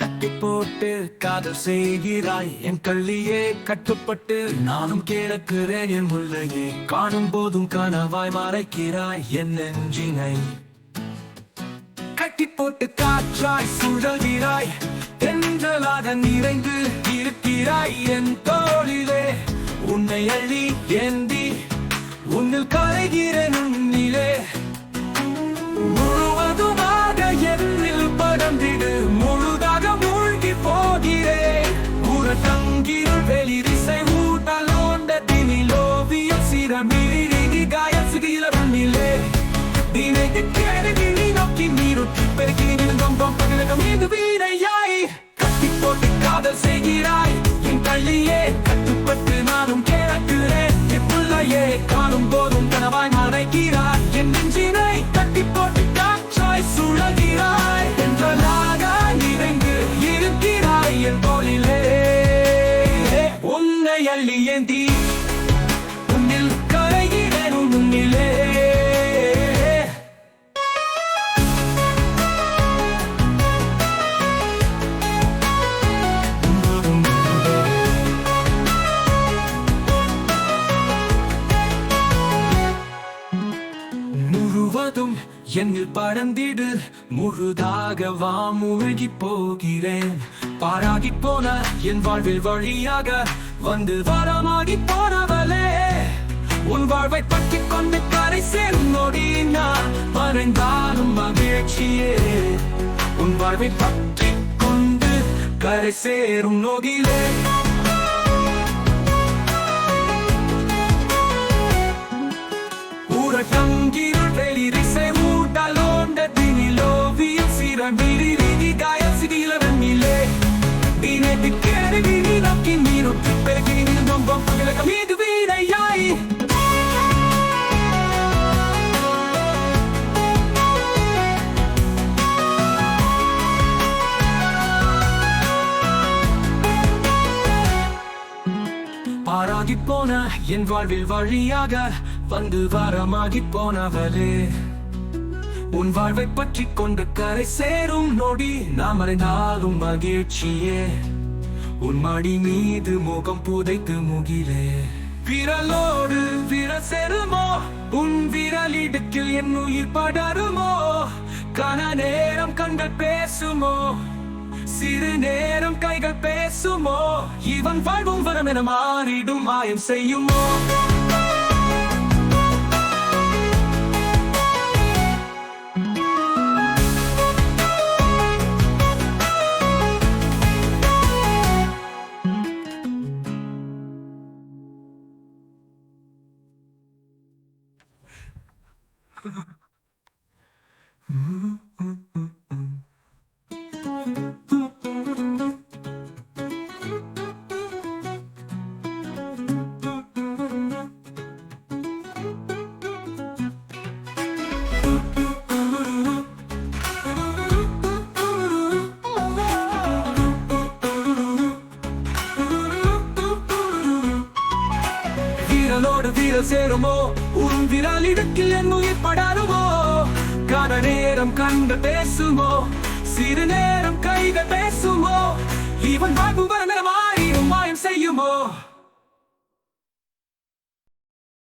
கட்டி போட்டு காதல் செய்கிறாய். என் கள்ளியே கட்டுப்பட்டு நானும் கேட்கிறேன் என் முள்ளையே காணும் போதும் கனவாய் மறைக்கிறாய். என் நெஞ்சினை கட்டி போட்டு காற்றாய் சுழகிறாய் தென்றலாக நிறைந்து இருக்கிறாய். என் தோளிலே உன்னை அள்ளி என் இது வீணையாய் கட்டி போட்டு காதல் செய்கிறாய். என் கள்ளியே கட்டுப்பட்டு நானும் கேட்கிறேன். என் பிள்ளையே காணும் போதும் கனவாய் மறைக்கிறாய் என் நெஞ்சினை கட்டி போட்டு காற்றாய் சுழகிறாய் என்றலாக நிறைந்து இருக்கிறாய் என் போலிலே உன்னை அள்ளி ஏந்தி என்னில் பறந்திடு முழுதாக வா மூழ்கி போகிறேன். பாராகி போன என் வாழ்வில் வழியாக வந்து வரமாகி போனவளே. உன் வாழ்வை பற்றி கொண்டு கரை சேரும் நொடி நான் மறைந்தாலும் மகிழ்ச்சியே. உன் வாழ்வை பற்றி கொண்டு கரை சேரும் நொடியிலே. பாராகி போன என் வாழ்வில் வழியாக வந்து வாரமாகி போனவளே. உன் வாழ்வை பற்றி கொண்டு கரை சேரும் நொடி நாம் அறிந்தாலும் மகிழ்ச்சியே. உன் மடி மீது முகம் புதைத்து முகிலே. விரலோடு விரல் சேருமோ? உன் விரலிடுக்கில் என் உயிர் படருமோ? கன நேரம் கண்கள் பேசுமோ? சிறு நேரம் கைகள் பேசும்? இவன் வாழ்வும் வரம் என மாறிடும் மாயம் செய்யுமோ Mm-hmm. வீரல் சேருமோ? உன் விரல் இடுக்கில் என் உயிர் படாருமோ? கன நேரம் கண்டு பேசுமோ? சிறு நேரம் கைகள் பேசுமோ? இவன் வாழ்வு வரமென மாறிடும் மாயம் செய்யுமோ?